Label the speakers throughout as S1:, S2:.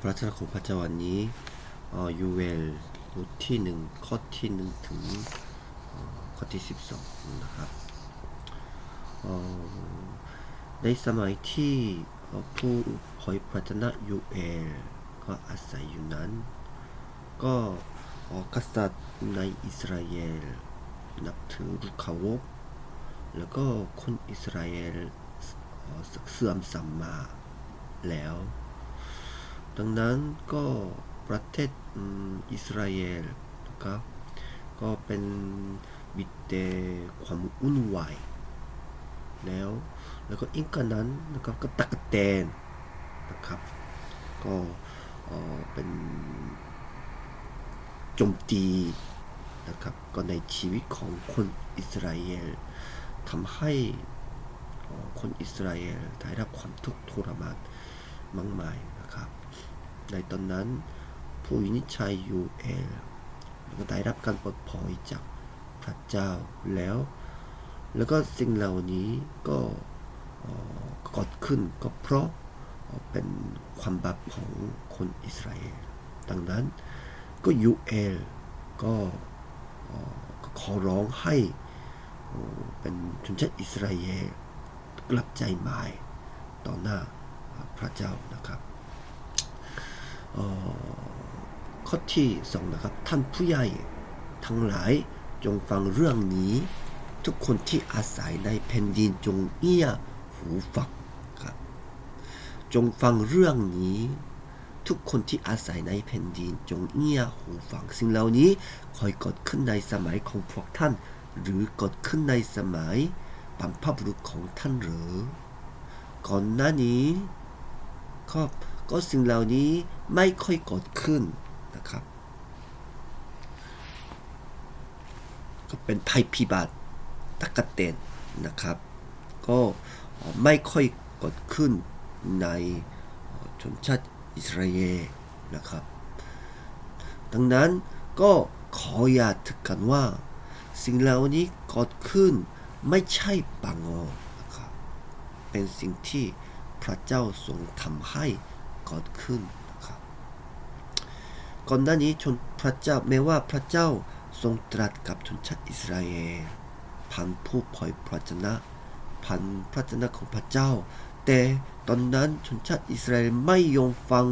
S1: พระเจ้าของพระเจ้าวันนี้ยูเวลบทที่หนึ่งข้อที่หนึ่งถึงเอ่อข้อที่สิบสองนะครับในสมัยที่ผู้เผยพระชนะยูเอลก็อาศัยอยู่นั้น ก็กษัตริย์ในอิสราเอลนับถือรูปเคารพแล้วก็คนอิสราเอลเสื่อมสัมมาแล้ว ดังนั้นก็ประเทศอิสราเอลนะครับก็เป็นมีแต่ความวุ่นวายแล้วแล้วก็อิงกันนั้นนะครับก็ตักแตนนะครับก็เอ่อเป็นโจมตีนะครับก็ในชีวิตของคนอิสราเอลทำให้คนอิสราเอลได้รับความทุกข์ทรมาน มากมายนะครับ ในตอนนั้นผู้วินิจฉัยยูเอลก็ได้รับการปลดปล่อยจากพระเจ้าแล้ว แล้วก็สิ่งเหล่านี้ก็เอ่อเกดขึ้นก็เพราะเป็นความบาปของคนอิสราเอล ดังนั้นก็ยูเอลก็ขอร้องให้เป็นชนชาติอิสราเอลกลับใจใหม่ต่อหน้า พระเจ้านะครับเอ่อข้อที่สองนะครับ ท่านผู้ใหญ่ทั้งหลายจงฟังเรื่องนี้ ทุกคนที่อาศัยในแผ่นดินจงเงี่ยหูฟังครับจงฟังเรื่องนี้ ทุกคนที่อาศัยในแผ่นดินจงเงี่ยหูฟังสิ่งเหล่านี้คอยเกิดขึ้นในสมัยของพวกท่าน หรือเกิดขึ้นในสมัยบรรพบุรุษของท่านหรือ ก่อนหน้านี้ ครับก็สิ่งเหล่านี้ไม่ค่อยเกิดขึ้นนะครับ ก็เป็นภัยพิบัติตะกะเตนนะครับ ก็ไม่ค่อยเกิดขึ้นในชนชาติอิสราเอลนะครับ ดังนั้นก็ขออย่าทึกกันว่า สิ่งเหล่านี้เกิดขึ้นไม่ใช่ปังโอนะครับ เป็นสิ่งที่ พระเจ้าทรงทำให้เกิดขึ้นนะครับก่อนหน้านี้ชนพระเจ้าแม้ว่าพระเจ้าทรงตรัสกับชนชาติอิสราเอลผ่านผู้เผยพระชนะผ่านพระชนะของพระเจ้า แต่ตอนนั้นชนชาติอิสราเอลไม่ยอมฟัง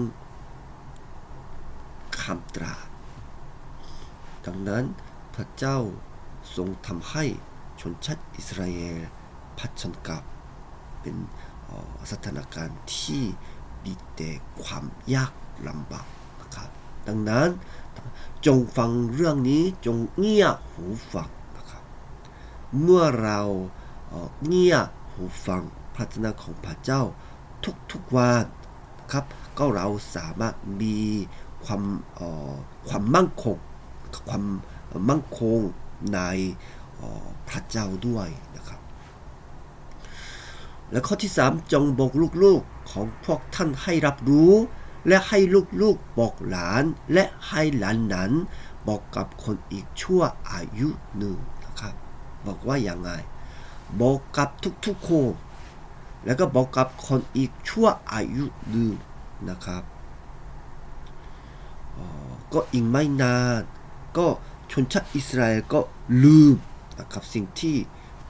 S1: คำตรัสดังนั้นพระเจ้าทรงทำให้ชนชาติอิสราเอลเพัชนกับ เป็นสถานการณ์ที่มีแต่ความยากลำบากนะครับ ดังนั้นจงฟังเรื่องนี้จงเงี่ยหูฟังนะครับ เมื่อเราเงี่ยหูฟังพระชนะของพระเจ้าทุกๆวันนะครับก็เราสามารถมีความความมั่นคงความมั่นคงในพระเจ้าด้วยนะครับ และข้อที่ 3 จงบอกลูกๆของพวกท่านให้รับรู้ และให้ลูกๆบอกหลานและให้หลานนั้น บอกกับคนอีกชั่วอายุหนึ่งนะครับบอกว่าอย่างไง บอกกับทุกๆคนแล้วก็บอกกับคนอีกชั่วอายุหนึ่งนะครับออก็อีกไม่นานก็ชนชาติอิสราเอลก็ลืมนะครับสิ่งที่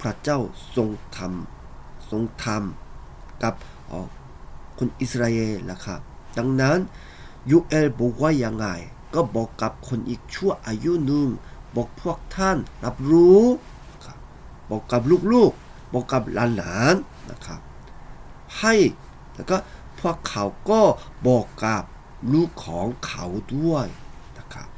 S1: พระเจ้าทรงทำ ทรงทำกับคนอิสราเอลนะครับ ดังนั้นยูเอลบอกว่ายังไง ก็บอกกับคนอีกชั่วอายุหนึ่งบอกพวกท่านรับรู้ครับบอกกับลูกๆ บอกกับหลานๆนะครับ ให้แล้วก็พวกเขาก็บอกกับลูกของเขาด้วยนะครับ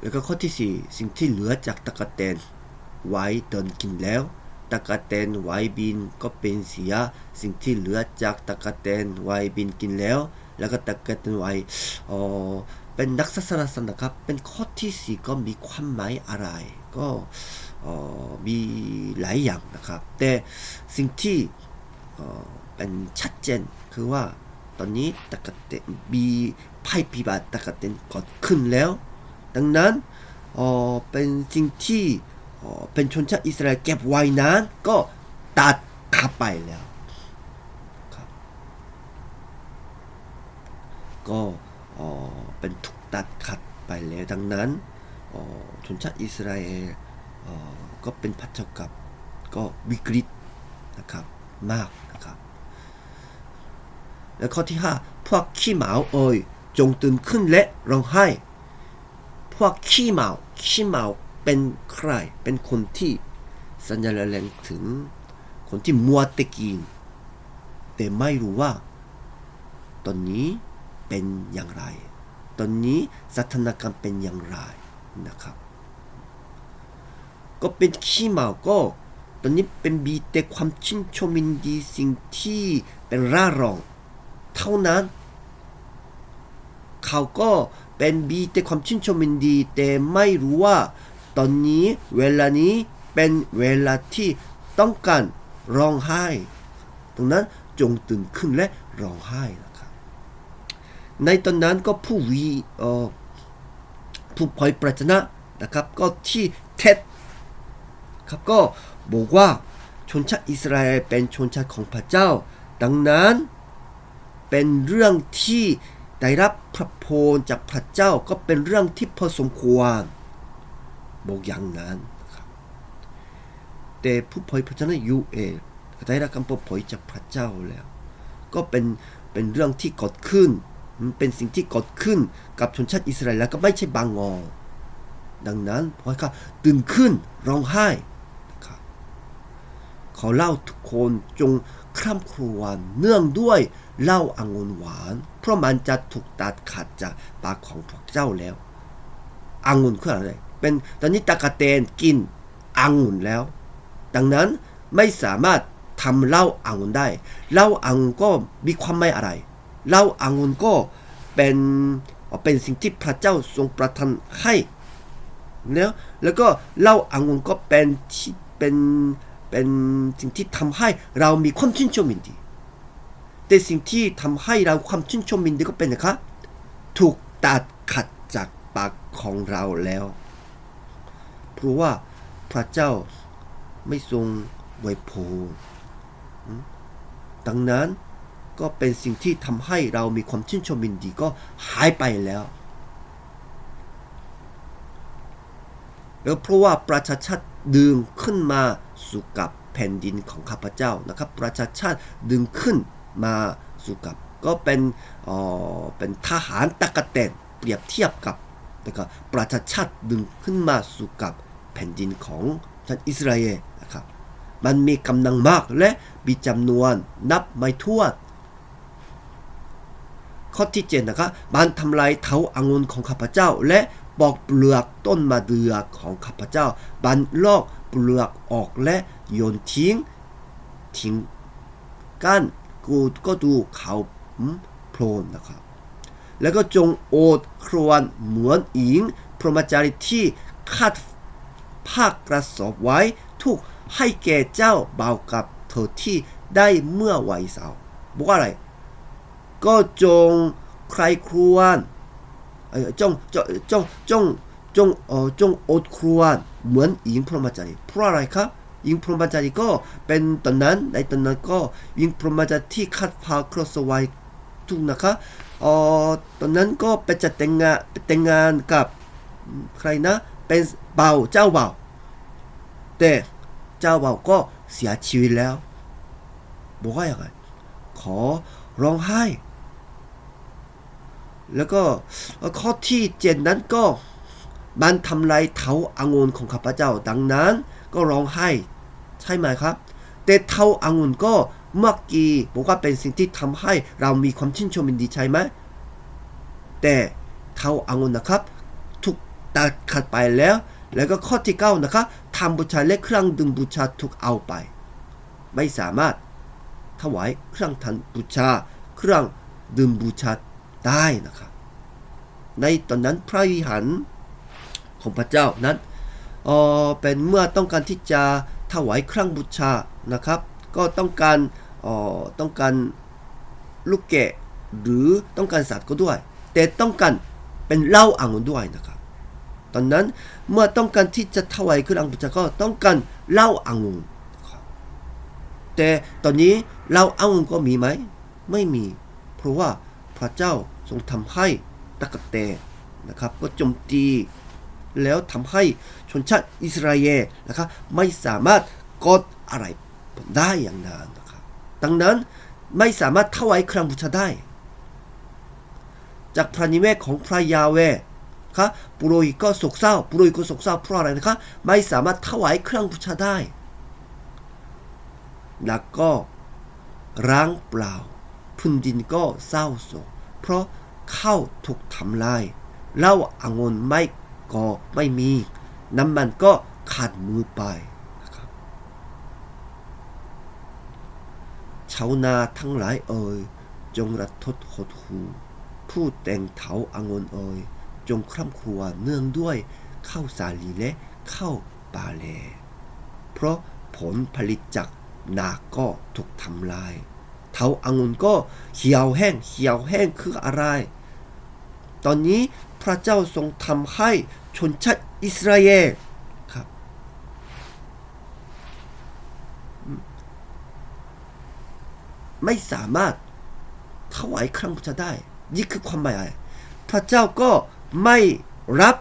S1: แล้วก็ข้อที่สี่สิ่งที่เหลือจากตะกะแตน ไว้เดินกินแล้วตะกะแตนไว้บินก็เป็นเสียสิ่งที่เหลือจากตะกะแตนไว้บินกินแล้ว แล้วก็ตะกะแตนไว้เอ่อเป็นนักศาสนาสนะครับ เป็นข้อที่สี่ก็มีความหมายอะไร ก็มีหลายอย่างนะครับ แต่สิ่งที่เป็นชัดเจนคือว่าตอนนี้ตะกะเตนมีภัยพิบัติตะกะเตนเกิดขึ้นแล้ว ดังนั้นเป็นสิ่งที่ เป็นชนชาติอิสราเอลเก็บไว้นั้นก็ตัดขาไปแล้วครับก็เป็นถูกตัดขาดไปแล้วดังนั้นชนชาติอิสราเอลก็เป็นพัชกับก็วิกฤตนะครับมากนะครับและข้อที่ 5 พวกขี้เมาเอ่ยจงตื่นขึ้นและร้องไห้ พวกขี้เมาขี้เหมา เป็นใคร เป็นคนที่สัญญาแรงถึงคนที่มัวแตะกินแต่ไม่รู้ว่า ตอนนี้เป็นอย่างไร ตอนนี้สถานการณ์เป็นอย่างไรนะครับ ก็เป็นขี้เมาก็ตอนนี้เป็นบีแต่ความชื่นชมินดีสิ่งที่เป็นร่ารอง เท่านั้น เขาก็เป็นบีแต่ความชื่นชมินดี แต่ไม่รู้ว่า ตอนนี้เวลานี้เป็นเวลาที่ต้องการร้องไห้ดังนั้นจงตื่นขึ้นและร้องไห้นะครับ ในตอนนั้นก็ผู้วีผู้เผยพระชนะนะครับ ก็ที่เท็จครับก็บอกว่าชนชาติอิสราเอลเป็นชนชาติของพระเจ้า ดังนั้นเป็นเรื่องที่ได้รับพระพรจากพระเจ้าก็เป็นเรื่องที่พอสมควร บอกอย่างนั้นแต่ผู้เผยพระชนะยูเองได้รับคำเผยจากพระเจ้าแล้ว ก็เป็นเป็นเรื่องที่เกิดขึ้นมันเป็นสิ่งที่เกิดขึ้นกับชนชาติอิสราเอลแล้วก็ไม่ใช่บางงอ ดังนั้นพอเขาตื่นขึ้นร้องไห้นะครับขอเล่าทุกคนจงคร่ำครวญเนื่องด้วยเหล้าอางุ่นหวาน เพราะมันจะถูกตัดขาดจากปากของพระเจ้าแล้วอางุ่นคืออะไร เป็นตอนนี้ตะกะเตนกินอางุ่นแล้ว ดังนั้นไม่สามารถทำเหล้าอางุ่นได้เหล้าอางุ่นก็มีความหมายอะไรเหล้าอางุ่นก็เป็นเป็นสิ่งที่พระเจ้าทรงประทานให้แล้วแล้วก็เหล้าอางุ่นก็เป็นที่เป็นเป็นสิ่งที่ทำให้เรามีความชื่นชมยินดีแต่สิ่งที่ทำให้เราความชื่นชมยินดีก็เป็นนะครับถูกตัดขัดจากปากของเราแล้ว เพราะว่าพระเจ้าไม่ทรงไวยพดังนั้นก็เป็นสิ่งที่ทำให้เรามีความชื่นชมยินดีก็หายไปแล้ว แล้วเพราะว่าประชาชาติดึงขึ้นมาสู่กับแผ่นดินของข้าพเจ้านะครับ ประชาชาติดึงขึ้นมาสู่กับ ก็เป็นเอ่อเป็นทหารตะกะแตนเปรียบเทียบกับนะครับประชาชาติดึงขึ้นมาสู่กับ แผ่นดินของชาติอิสราเอลนะครับมันมีกำลังมากและมีจำนวนนับไม่ถ้วนข้อที่เจ็ดนะครับมันทำลายเถาอางุนของข้าพเจ้า และปอกเปลือกต้นมะเดื่อของข้าพเจ้าบันลอกเปลือกออกและโยนทิ้งทิ้งก้านกูก็ดูเขาโพลนนะครับ แล้วก็จงโอดครวญเหมือนหญิง พรหมจารีที่คาด ผ้ากระสอบไว้ทุกให้แก่เจ้าเบากับเธอที่ได้เมื่อวัยสาวบอกว่าอะไร ก็จงใครครวญจงจงจงจงจงเออจงอดครวญเหมือนหญิงพรหมจารีเพราะอะไรครับหญิงพรหมจารีก็เป็นตอนนั้นในตอนนั้นก็หญิงพรหมจารีที่คัดพาครอสไว้ทุกนะคะเออตอนนั้นก็ไปจะแต่งงานแต่งงานกับใครนะ เป็นเบาเจ้าเบาแต่เจ้าเบาก็เสียชีวิตแล้วบอกว่าอย่างไรขอร้องไห้ แล้วก็ข้อที่เจ็ดนั้นก็มันทำลายเท้าอางุนของข้าพเจ้าดังนั้นก็ร้องไห้ ใช่ไหมครับ แต่เท้าอางุนก็เมื่อกี้บอกว่าเป็นสิ่งที่ทำให้เรามีความชื่นชมยินดีใช่ไหมแต่เท้าอางุนนะครับ ตัดขาดไปแล้ว แล้วก็ข้อที่เก้านะครับทำบูชาและเครื่องดื่มบูชาถูกเอาไป ไม่สามารถถวายเครื่องทันบูชา เครื่องดื่มบูชาได้นะครับ ในตอนนั้นพระวิหารของพระเจ้านั้นเออเป็นเมื่อต้องการที่จะถวายเครื่องบูชานะครับ ก็ต้องการออต้องการลูกแกะหรือต้องการสัตว์ก็ด้วย แต่ต้องการเป็นเหล้าอ่างด้วยนะครับ ตอนนั้นเมื่อต้องการที่จะถวายเครื่องบูชาก็ต้องการเหล้าอ่างครับแต่ตอนนี้เราเอาก็มีไหม ไม่มี เพราะว่าพระเจ้าทรงทำให้ตะกะแตนนะครับ ก็โจมตีแล้วทำให้ชนชาติอิสราเอลนะครับไม่สามารถกดอะไรได้อย่างนั้นนะครับดังนั้นไม่สามารถถวายเครื่องบูชาได้ จากพระนิเวศของพระยาเว ครับปุโรหิตก็โศกเศร้าปุโรหิตก็โศกเศร้าเพราะอะไรนะครับไม่สามารถถวายเครื่องบูชาได้ แล้วก็ร้างเปล่าพื้นดินก็เศร้าโศก เพราะข้าวถูกทำลายเหล้าอางนไม่ก็ไม่มี น้ำมันก็ขาดมือไปนะครับชาวนาทั้งหลายเอ่ยจงรัดทดหดหู ผู้แต่งเถาอางนเอ่ย จงคร่ำครวญเนื่องด้วยข้าวสาลีและข้าวปลาแลเพราะผลผลิตจากนาก็ถูกทำลายเถาอางุ่นก็เหี่ยวแห้งเหี่ยวแห้งคืออะไร ตอนนี้พระเจ้าทรงทำให้ชนชาติอิสราเอลครับไม่สามารถถวายเครื่องบูชาได้ นี่คือความหมาย พระเจ้าก็ ไม่รับ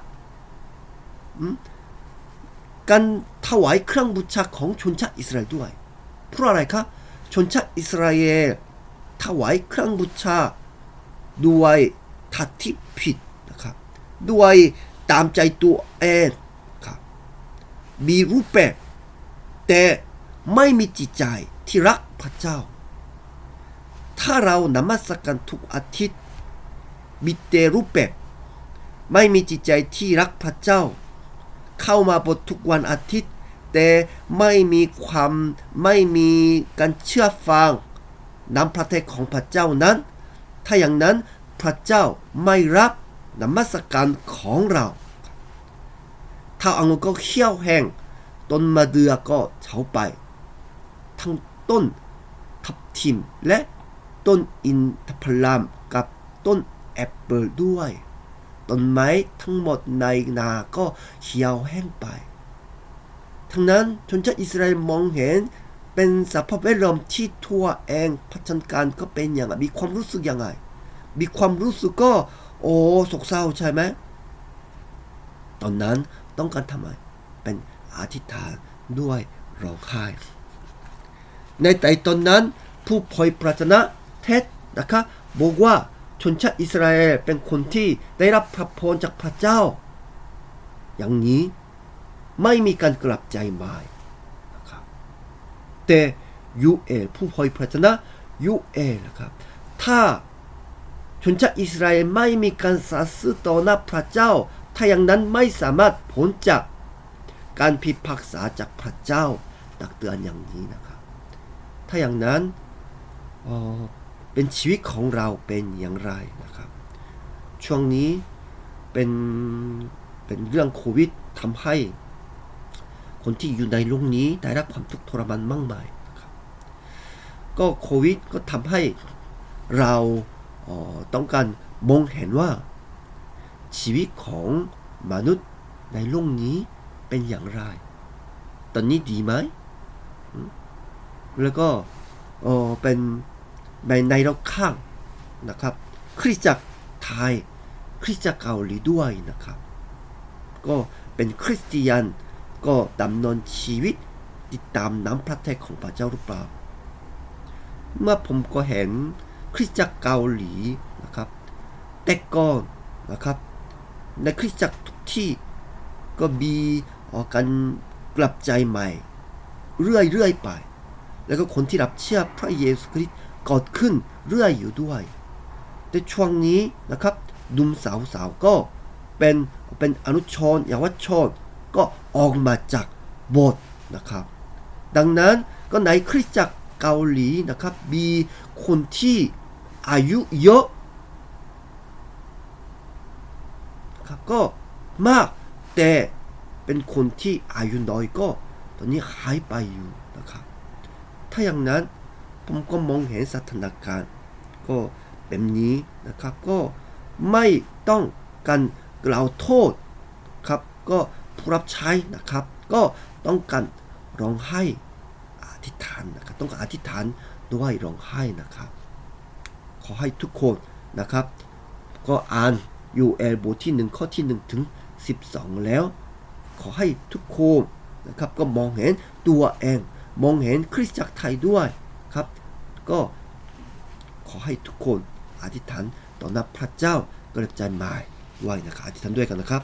S1: การถวายเครื่องบูชาของชนชาติอิสราเอลด้วย เพราะอะไรครับชนชาติอิสราเอลถวายเครื่องบูชาด้วยทัดที่ผิดนะครับด้วยตามใจตัวเองครับมีรูปแบบแต่ไม่มีจิตใจที่รักพระเจ้า ถ้าเรานมัสการทุกอาทิตย์มีแต่รูปแบบ ไม่มีจิตใจที่รักพระเจ้า เข้ามาบททุกวันอาทิตย์ แต่ไม่มีความไม่มีการเชื่อฟังน้ำพระทัยของพระเจ้านั้น ถ้าอย่างนั้นพระเจ้าไม่รับนมัสการของเราถ้าอังุ่นก็เขี้ยวแห้งต้นมะเดื่อก็เฉาไป ทั้งต้นทับทิมและต้นอินทผลัมกับต้นแอปเปิลด้วย ต้นไม้ทั้งหมดในนาก็เหี่ยวแห้งไป ทั้งนั้นชนชาติอิสราเอลมองเห็นเป็นสภาพแวดล้อมที่ทั่วเองพัฒนาการก็เป็นอย่างไรมีความรู้สึกยังไง มีความรู้สึกก็ โอ้โศกเศร้าใช่ไหมตอนนั้นต้องการทำไมเป็นอธิษฐานด้วยร้องไห้ในแต่ตอนนั้นผู้เผยพระชนะเทศนะคะบอกว่า ชนชาติอิสราเอลเป็นคนที่ได้รับพระพรจากพระเจ้า อย่างนี้ไม่มีการกลับใจใหม่นะครับแต่ยูเอลผู้เผยพระชนะยูเอลนะครับถ้าชนชาติอิสราเอลไม่มีการสัตย์ซื่อต่อหน้าพระเจ้า ถ้าอย่างนั้นไม่สามารถพ้นจากการพิพากษาจากพระเจ้าตักเตือนอย่างนี้นะครับ ถ้าอย่างนั้น เป็นชีวิตของเราเป็นอย่างไรนะครับ ช่วงนี้เป็นเป็นเรื่องโควิดทำให้ คนที่อยู่ในโลกนี้ได้รับความทุกข์ทรมานมากมายนะครับก็โควิดก็ทำให้เราเออต้องการมองเห็นว่า ชีวิตของมนุษย์ในโลกนี้เป็นอย่างไร ตอนนี้ดีไหมอืมแล้วก็เออเป็น ในในรอบข้างนะครับ คริสตจักรไทย คริสตจักรเกาหลีด้วยนะครับ ก็เป็นคริสเตียนก็ดำเนินชีวิตติดตามน้ำพระทัยของพระเจ้าหรือเปล่า เมื่อผมก็เห็นคริสตจักรเกาหลีนะครับ แต่ก่อนนะครับ ในคริสตจักรทุกที่ก็มีออการกลับใจใหม่ เรื่อยๆไป แล้วก็คนที่รับเชื่อพระเยซูคริสต์ เกิดขึ้นเรื่อยอยู่ด้วย แต่ช่วงนี้นะครับดุมสาวๆก็เป็นเป็นอนุชนเยาวชนก็ออกมาจากโบสถ์นะครับ ดังนั้นก็ในคริสตจักรเกาหลีนะครับ มีคนที่อายุเยอะครับก็มากแต่เป็นคนที่อายุน้อยก็ ตอนนี้หายไปอยู่นะครับ ถ้าอย่างนั้น ผมก็มองเห็นสถานการณ์ก็แบบนี้นะครับ ก็ไม่ต้องการกล่าวโทษครับ ก็ผู้รับใช้นะครับ ก็ต้องการร้องไห้อธิษฐานนะครับ ต้องการอธิษฐานด้วยร้องไห้นะครับ ขอให้ทุกคนนะครับ ก็อ่านยูเอลบทที่หนึ่งข้อที่หนึ่งถึงสิบสองแล้ว ขอให้ทุกคนนะครับ ก็มองเห็นตัวเอง มองเห็นคริสตจักรไทยด้วย ครับ ก็ขอให้ทุกคนอธิษฐานต่อหน้าพระเจ้ากระจายหมายไว้นะครับอธิษฐานด้วยกันนะครับ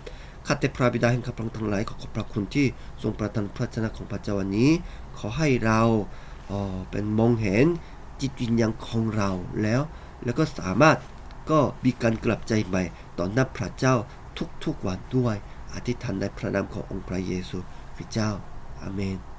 S1: ข้าแต่พระบิดาแห่งข้าพระองค์ทั้งหลายขอขอบพระคุณที่ทรงประทานพระชนะของพระเจ้าวันนี้ ขอให้เราเอ่อเป็นมองเห็นจิตวิญญาณของเราแล้ว แล้วก็สามารถก็มีการกลับใจใหม่ต่อหน้าพระเจ้าทุกๆวันด้วยอธิษฐานในพระนามขององค์พระเยซูคริสต์เจ้าอาเมน